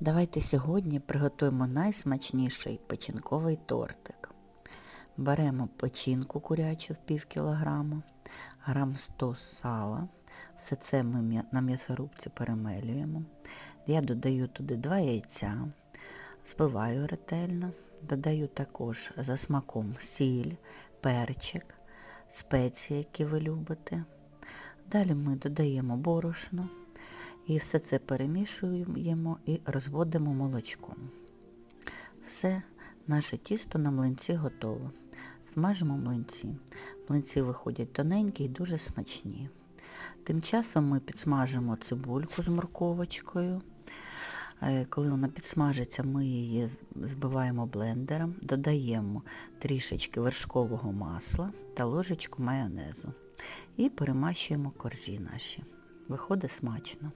Давайте сьогодні приготуємо найсмачніший печінковий тортик. Беремо печінку курячу в пів кілограма, грам 100 сала. Все це ми на м'ясорубці перемелюємо. Я додаю туди 2 яйця, збиваю ретельно, додаю також за смаком сіль, перчик, спеції, які ви любите. Далі ми додаємо борошно і все це перемішуємо і розводимо молочком. Все, наше тісто на млинці готове. Смажимо млинці. Млинці виходять тоненькі і дуже смачні. Тим часом ми підсмажимо цибульку з морковочкою. Е, Коли вона підсмажиться, ми її збиваємо блендером, додаємо трішечки вершкового масла та ложечку майонезу і перемащуємо коржі наші. Виходить смачно.